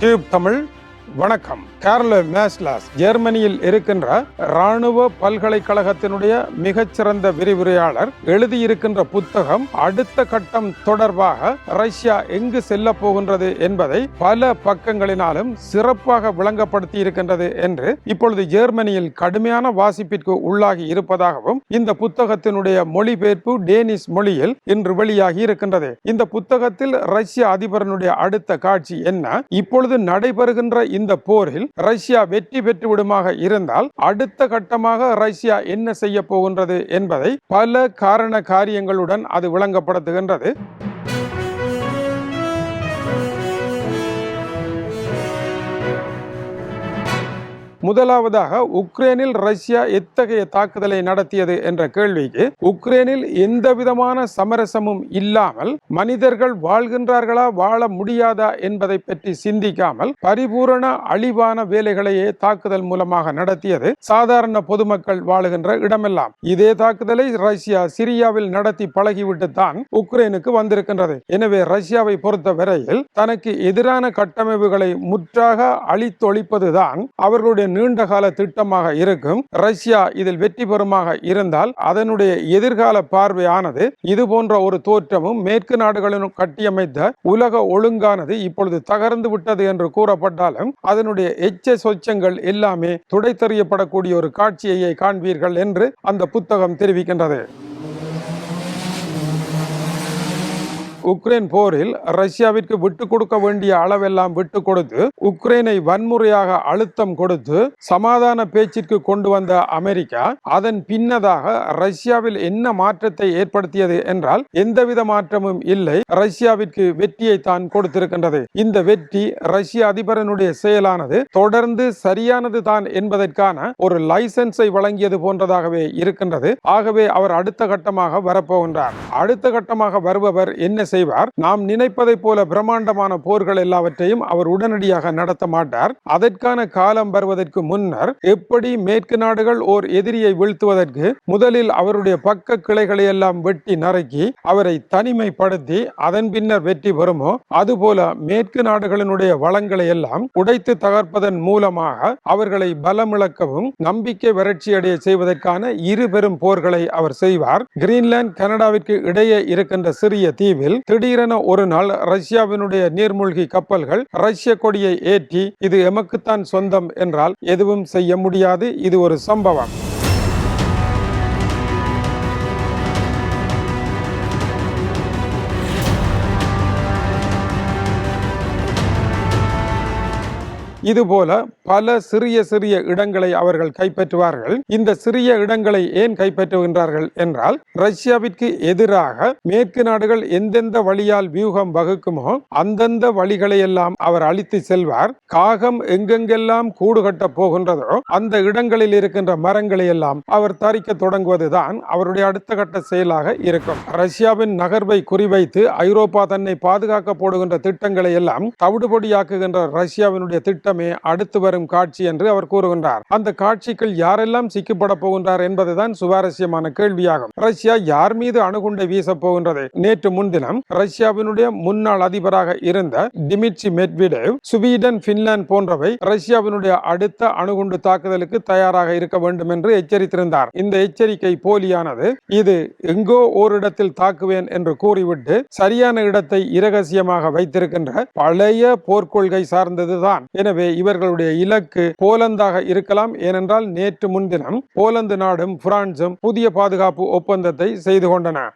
Tube Tamil வணக்கம். கேரள மேஸ்லாஸ் ஜெர்மனியில் இருக்கின்ற இராணுவ பல்கலைக்கழகத்தினுடைய மிகச்சிறந்த விரிவுரையாளர் எழுதியிருக்கின்ற புத்தகம் அடுத்த கட்டம் தொடர்பாக ரஷ்யா எங்கு செல்ல போகின்றது என்பதை பல பக்கங்களினாலும் சிறப்பாக விளங்கப்படுத்தி இருக்கின்றது என்று இப்பொழுது ஜெர்மனியில் கடுமையான வாசிப்பிற்கு உள்ளாகி இருப்பதாகவும் இந்த புத்தகத்தினுடைய மொழிபெயர்ப்பு டேனிஷ் மொழியில் இன்று வெளியாகி இருக்கின்றது. இந்த புத்தகத்தில் ரஷ்ய அதிபரனுடைய அடுத்த காட்சி என்ன? இப்பொழுது நடைபெறுகின்ற இந்த போரில் ரஷ்யா வெற்றி பெற்று விடுமாக இருந்தால் அடுத்த கட்டமாக ரஷ்யா என்ன செய்ய போகின்றது என்பதை பல காரண காரியங்களுடன் அது விளங்கப்படுத்துகின்றது. முதலாவதாக உக்ரைனில் ரஷ்யா எத்தகைய தாக்குதலை நடத்தியது என்ற கேள்விக்கு உக்ரைனில் எந்த விதமான சமரசமும் இல்லாமல் மனிதர்கள் வாழ்கின்றார்களா வாழ முடியாதா என்பதை பற்றி சிந்திக்காமல் பரிபூரண அழிவான வேலைகளையே தாக்குதல் மூலமாக நடத்தியது சாதாரண பொதுமக்கள் வாழுகின்ற இடமெல்லாம். இதே தாக்குதலை ரஷ்யா சிரியாவில் நடத்தி பழகிவிட்டு தான் உக்ரைனுக்கு வந்திருக்கின்றது. எனவே ரஷ்யாவை பொறுத்த வரையில் தனக்கு எதிரான கட்டமைப்புகளை முற்றாக அழித்தொழிப்பதுதான் அவர்களுடைய நீண்ட கால திட்டமாக இருக்கும். ரஷ்யா இதில் வெற்றி பெறுமாக இருந்தால் அதனுடைய எதிர்கால பார்வையானது இது போன்ற ஒரு தோற்றமும் மேற்கு நாடுகளிலும் கட்டியமைத்த உலக ஒழுங்கானது இப்பொழுது தகர்ந்து விட்டது என்று கூறப்பட்டாலும் அதனுடைய எச்ச சொச்சங்கள் எல்லாமே துடைத்தறியப்படக்கூடிய ஒரு காட்சியை காண்பீர்கள் என்று அந்த புத்தகம் தெரிவிக்கின்றது. உக்ரைன் போரில் ரஷ்யாவிற்கு விட்டு கொடுக்க வேண்டிய அளவெல்லாம் விட்டு கொடுத்து உக்ரைனை வன்முறையாக அழுத்தம் கொடுத்து சமாதான பேச்சிற்கு கொண்டு வந்த அமெரிக்கா அதன் பின்னதாக ரஷ்யாவில் என்ன மாற்றத்தை ஏற்படுத்தியது என்றால் எந்தவித மாற்றமும் இல்லை. ரஷ்யாவிற்கு வெற்றியை தான் கொடுத்திருக்கின்றது. இந்த வெற்றி ரஷ்ய அதிபரனுடைய செயலானது தொடர்ந்து சரியானது தான் என்பதற்கான ஒரு லைசன்ஸை வழங்கியது போன்றதாகவே இருக்கின்றது. ஆகவே அவர் அடுத்த கட்டமாக வரப்போகின்றார். அடுத்த கட்டமாக வருபவர் என்ன செய்வார். நாம் நினைப்பதைப் போல பிரம்மாண்டமான போர்கள் எல்லாவற்றையும் அவர் உடனடியாக நடத்த மாட்டார். அதற்கான காலம் வருவதற்கு முன்னர் எப்படி மேற்கு நாடுகள் ஓர் எதிரியை வீழ்த்துவதற்கு முதலில் அவருடைய பக்க கிளைகளை எல்லாம் வெட்டி நறுக்கி அவரை தனிமைப்படுத்தி அதன் பின்னர் வெற்றி பெறுமோ? அதுபோல மேற்கு நாடுகளினுடைய வளங்களை எல்லாம் உடைத்து தகர்ப்பதன் மூலமாக அவர்களை பலமிழக்கவும் நம்பிக்கை வறட்சியடைய செய்வதற்கான இரு பெரும் போர்களை அவர் செய்வார். கிரீன்லாந்து கனடாவிற்கு இடையே இருக்கின்ற சிறிய தீவில் திடீரென ஒரு நாள் ரஷ்யாவினுடைய நீர்மூழ்கி கப்பல்கள் ரஷ்ய கொடியை ஏற்றி இது எமக்குத்தான் சொந்தம் என்றால் எதுவும் செய்ய முடியாது இது ஒரு சம்பவம். இதுபோல பல சிறிய சிறிய இடங்களை அவர்கள் கைப்பற்றுவார்கள். இந்த சிறிய இடங்களை ஏன் கைப்பற்றுகின்றார்கள் என்றால் ரஷ்யாவிற்கு எதிராக மேற்கு நாடுகள் எந்தெந்த வழியால் வியூகம் வகுக்குமோ அந்தந்த வழிகளை எல்லாம் அவர் அழித்து செல்வார். காகம் எங்கெங்கெல்லாம் கூடு கட்ட போகின்றதோ அந்த இடங்களில் இருக்கின்ற மரங்களை எல்லாம் அவர் தரிக்க தொடங்குவதுதான் அவருடைய அடுத்த கட்ட செயலாக இருக்கும். ரஷ்யாவின் நகர்வை குறிவைத்து ஐரோப்பா தன்னை பாதுகாக்க போடுகின்ற திட்டங்களை எல்லாம் தவிடுபொடியாக்குகின்ற ரஷ்யாவினுடைய திட்டம் அடுத்து வரும் காட்சி என்று அவர் கூறுகின்றார். அந்த காட்சிக்குள் யாரெல்லாம் சிக்கப்பட போகின்றார் என்பதுதான் சுவாரஸ்யமான கேள்வியாகும். ரஷ்யா யார் மீது அணுகுண்டை வீச போகின்றது? நேற்று முன்தினம் ரஷ்யாவினுடைய முன்னாள் அதிபராக இருந்த டிமிட்சி மெட்விடேவ் ஸ்வீடன் பின்லாந்து போன்றவை ரஷ்யாவினுடைய அடுத்த அணுகுண்டு தாக்குதலுக்கு தயாராக இருக்க வேண்டும் என்று எச்சரித்திருந்தார். இந்த எச்சரிக்கை போலியானது இது எங்கோ ஓரிடத்தில் தாக்குவேன் என்று கூறிவிட்டு சரியான இடத்தை இரகசியமாக வைத்திருக்கின்ற பழைய போர்க்கொள்கை சார்ந்ததுதான். எனவே இவர்களுடைய இலக்கு போலந்தாக இருக்கலாம். ஏனென்றால் நேற்று முன்தினம் போலந்து நாடும் பிரான்சும் புதிய பாதுகாப்பு ஒப்பந்தத்தை செய்து கொண்டன.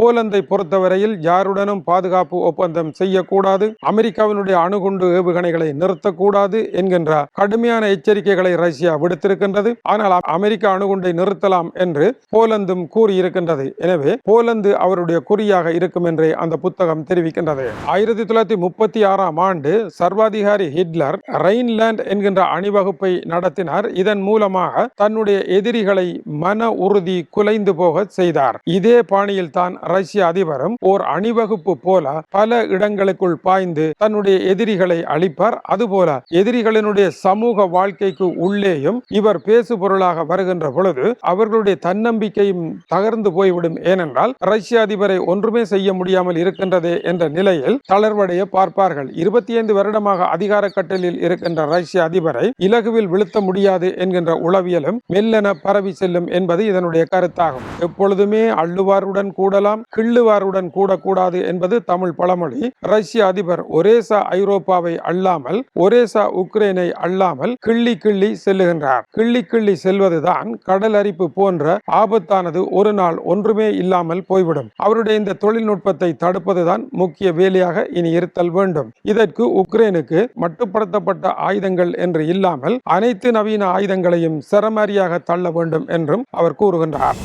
போலந்தை பொறுத்தவரையில் யாருடனும் பாதுகாப்பு ஒப்பந்தம் செய்யக்கூடாது அமெரிக்காவினுடைய அணுகுண்டு ஏவுகணைகளை நிறுத்தக்கூடாது என்கின்ற கடுமையான எச்சரிக்கைகளை ரஷ்யா விடுத்திருக்கின்றது. ஆனால் அமெரிக்க அணுகுண்டை நிறுத்தலாம் என்று போலந்தும் கூறியிருக்கின்றது. எனவே போலந்து அவருடைய குறியாக இருக்கும் என்றே அந்த புத்தகம் தெரிவிக்கின்றது. ஆயிரத்தி தொள்ளாயிரத்தி முப்பத்தி ஆறாம் ஆண்டு சர்வாதிகாரி ஹிட்லர் ரெயின்லேண்ட் என்கின்ற அணிவகுப்பை நடத்தினார். இதன் மூலமாக தன்னுடைய எதிரிகளை மன உறுதி குலைந்து போக செய்தார். இதே பாணியில் தான் ரஷ்ய அதிபரும் ஓர் அணிவகுப்பு போல பல இடங்களுக்குள் பாய்ந்து தன்னுடைய எதிரிகளை அழிப்பார். அதுபோல எதிரிகளினுடைய சமூக வாழ்க்கைக்கு உள்ளேயும் இவர் பேசு பொருளாக வருகின்ற பொழுது அவர்களுடைய தன்னம்பிக்கையும் தகர்ந்து போய்விடும். ஏனென்றால் ரஷ்ய அதிபரை ஒன்றுமே செய்ய முடியாமல் இருக்கின்றதே என்ற நிலையில் தளர்வடைய பார்ப்பார்கள். இருபத்தி ஐந்து வருடமாக அதிகார கட்டலில் இருக்கின்ற ரஷ்ய அதிபரை இலகுவில் வீழ்த்த முடியாது என்கின்ற உளவியலும் மெல்லென பரவி செல்லும் என்பது இதனுடைய கருத்தாகும். எப்பொழுதுமே அள்ளுவாருடன் கூடலாம் கிள்ளுவாருடன் கூடக்கூடாது என்பது தமிழ் பழமொழி. ரஷ்ய அதிபர் ஒரேசா ஐரோப்பாவை அல்லாமல் ஒரேசா உக்ரைனை அல்லாமல் கிள்ளி கிள்ளி செல்லுகின்றார். கிள்ளி கிள்ளி செல்வதுதான் கடல் அரிப்பு போன்ற ஆபத்தானது ஒரு நாள் ஒன்றுமே இல்லாமல் போய்விடும். அவருடைய இந்த தொழில்நுட்பத்தை தடுப்பதுதான் முக்கிய வேலையாக இனி இருத்தல் வேண்டும். இதற்கு உக்ரைனுக்கு மட்டுப்படுத்தப்பட்ட ஆயுதங்கள் என்று இல்லாமல் அனைத்து நவீன ஆயுதங்களையும் சரமாரியாக தள்ள வேண்டும் என்றும் அவர் கூறுகின்றார்.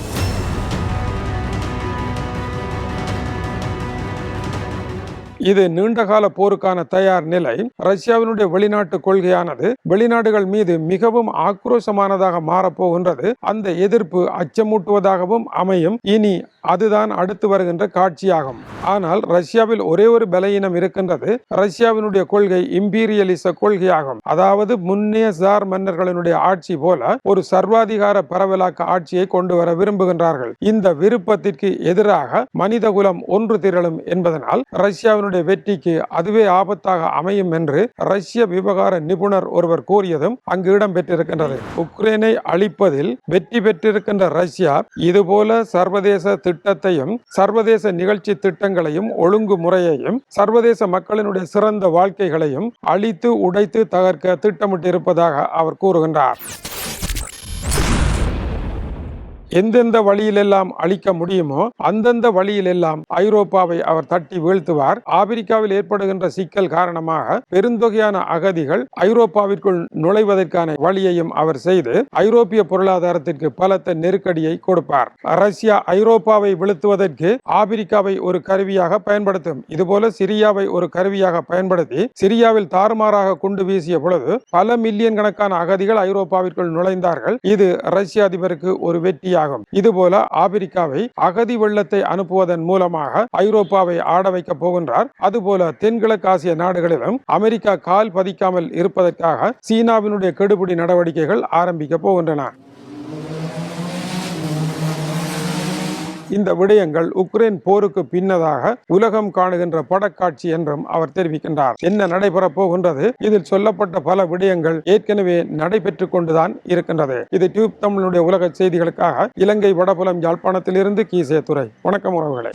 இது நீண்டகால போருக்கான தயார் நிலை. ரஷ்யாவினுடைய வெளிநாட்டு கொள்கையானது வெளிநாடுகள் மீது மிகவும் ஆக்ரோஷமானதாக மாறப்போகின்றது அந்த எதிர்ப்பு அச்சமூட்டுவதாகவும் அமையும். இனி அதுதான் அடுத்து வருகின்ற காட்சியாகும். ஆனால் ரஷ்யாவில் ஒரே ஒரு பலையினம் இருக்கின்றது. ரஷ்யாவினுடைய கொள்கை இம்பீரியலிச கொள்கையாகும். அதாவது முன்னைய சார் மன்னர்களினுடைய ஆட்சி போல ஒரு சர்வாதிகார பரவலாக்க ஆட்சியை கொண்டு வர விரும்புகின்றார்கள். இந்த விருப்பத்திற்கு எதிராக மனிதகுலம் ஒன்று திரளும் என்பதனால் ரஷ்யாவினுடைய வெற்றிக்கு அதுவே ஆபத்தாக அமையும் என்று ரஷ்ய விவகார நிபுணர் ஒருவர் கூறியதும் அங்கு இடம்பெற்றிருக்கின்றது. உக்ரைனை அழிப்பதில் வெற்றி பெற்றிருக்கின்ற ரஷ்யா இதுபோல சர்வதேச திட்டத்தையும் சர்வதேச நிகழ்ச்சி திட்டங்களையும் ஒழுங்கு முறையையும் சர்வதேச மக்களினுடைய சிறந்த வாழ்க்கைகளையும் அழித்து உடைத்து தகர்க்க திட்டமிட்டிருப்பதாக அவர் கூறுகின்றார். எந்தெந்த வழியிலெல்லாம் அழிக்க முடியுமோ அந்தந்த வழியிலெல்லாம் ஐரோப்பாவை அவர் தட்டி வீழ்த்துவார். ஆப்பிரிக்காவில் ஏற்படுகின்ற சிக்கல் காரணமாக பெருந்தொகையான அகதிகள் ஐரோப்பாவிற்குள் நுழைவதற்கான வழியையும் அவர் செய்து ஐரோப்பிய பொருளாதாரத்திற்கு பலத்த நெருக்கடியை கொடுப்பார். ரஷ்யா ஐரோப்பாவை வீழ்த்துவதற்கு ஆப்பிரிக்காவை ஒரு கருவியாக பயன்படுத்தும். இதுபோல சிரியாவை ஒரு கருவியாக பயன்படுத்தி சிரியாவில் தாறுமாறாக குண்டு வீசிய பொழுது பல மில்லியன் கணக்கான அகதிகள் ஐரோப்பாவிற்குள் நுழைந்தார்கள். இது ரஷ்ய அதிபருக்கு ஒரு வெற்றியாக ஆகும் இதுபோல ஆப்பிரிக்காவை அகதி வெள்ளத்தை அனுப்புவதன் மூலமாக ஐரோப்பாவை ஆட வைக்க போகின்றார். அதுபோல தென்கிழக்கு ஆசிய நாடுகளிலும் அமெரிக்கா கால் பதிக்காமல் இருப்பதற்காக சீனாவினுடைய கெடுபிடி நடவடிக்கைகள் ஆரம்பிக்க போகின்றன. இந்த விடயங்கள் உக்ரைன் போருக்கு பின்னதாக உலகம் காணுகின்ற படக்காட்சி என்றும் அவர் தெரிவிக்கின்றார். என்ன நடைபெறப் போகின்றது? இதில் சொல்லப்பட்ட பல விடயங்கள் ஏற்கனவே நடைபெற்றுக் கொண்டுதான் இருக்கின்றது. இது டியூப் தமிழுடைய உலக செய்திகளுக்காக இலங்கை வடபுலம் யாழ்ப்பாணத்திலிருந்து கீசே துறை வணக்கம் உறவுகளை.